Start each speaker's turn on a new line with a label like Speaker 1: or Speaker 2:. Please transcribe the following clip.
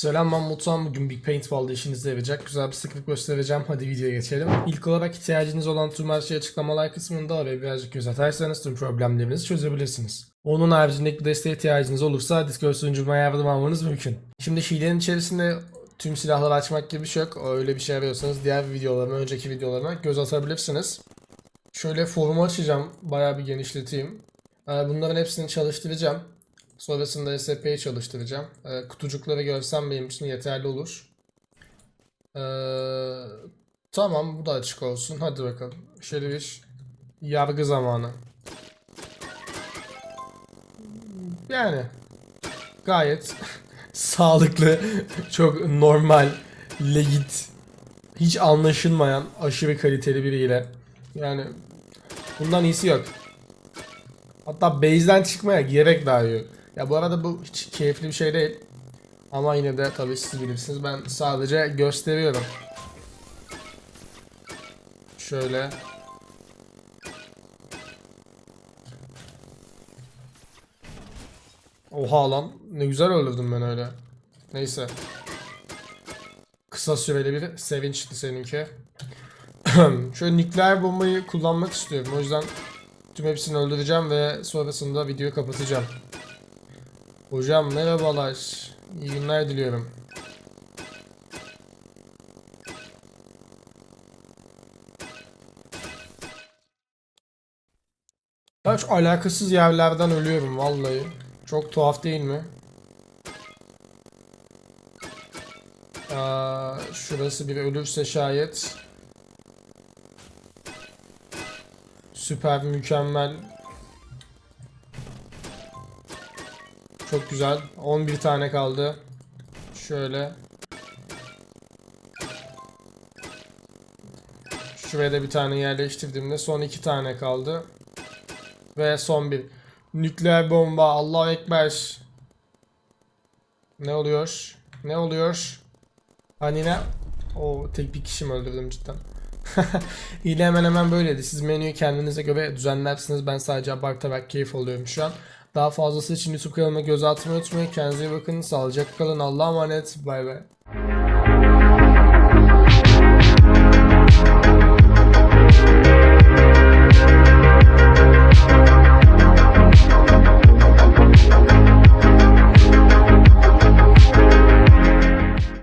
Speaker 1: Selam ben Mutluhan. Bugün Big Paintball'da işinize yarayacak güzel bir script göstereceğim. Hadi videoya geçelim. İlk olarak ihtiyacınız olan tüm her şeyi açıklamalar kısmında oraya birazcık göz atarsanız tüm problemlerinizi çözebilirsiniz. Onun haricinde bir desteğe ihtiyacınız olursa Discord sunucuma yardım almanız mümkün. Şimdi hilenin içerisinde tüm silahları açmak gibi bir şey yok. Öyle bir şey arıyorsanız diğer videolarıma, önceki videolarıma göz atabilirsiniz. Şöyle forumu açacağım. Bayağı bir genişleteyim. Ee, Bunların hepsini çalıştıracağım. Sonrasında SP'yi çalıştıracağım. Ee, kutucukları görsem benim için yeterli olur. Ee, tamam bu da açık olsun. Hadi bakalım. Şöyle yargı zamanı. Yani gayet sağlıklı, çok normal, legit, hiç anlaşılmayan aşırı kaliteli biriyle. Yani bundan iyisi yok. Hatta base'den çıkmaya gerek dahi yok. Ya bu arada bu hiç keyifli bir şey değil. Ama yine de tabii siz bilirsiniz. Ben sadece gösteriyorum. Şöyle. Oha lan. Ne güzel öldürdüm ben öyle. Neyse. Kısa süreli bir sevinçti seninki. Şöyle nükleer bombayı kullanmak istiyorum. O yüzden tüm hepsini öldüreceğim ve sonrasında videoyu kapatacağım. Hocam merhabalar. İyi günler diliyorum. Ben şu alakasız yerlerden ölüyorum vallahi. Çok tuhaf değil mi? Aa, şurası bir ölürse şayet. Süper, mükemmel. Çok güzel. 11 tane kaldı. Şöyle. Şuraya da bir tane yerleştirdiğimde son iki tane kaldı. Ve son bir. Nükleer bomba. Allahu Ekber. Ne oluyor? Ne oluyor? Hani ne? O tek bir kişi mi öldürdüm cidden? Hile hemen hemen böyleydi. Siz menüyü kendinize göre düzenlersiniz. Ben sadece abartarak keyif alıyorum şu an. Daha fazlası için YouTube kanalıma göz atmayı unutmayın. Kendinize iyi bakın. Sağlıcakla kalın. Allah'a emanet. Bay bay.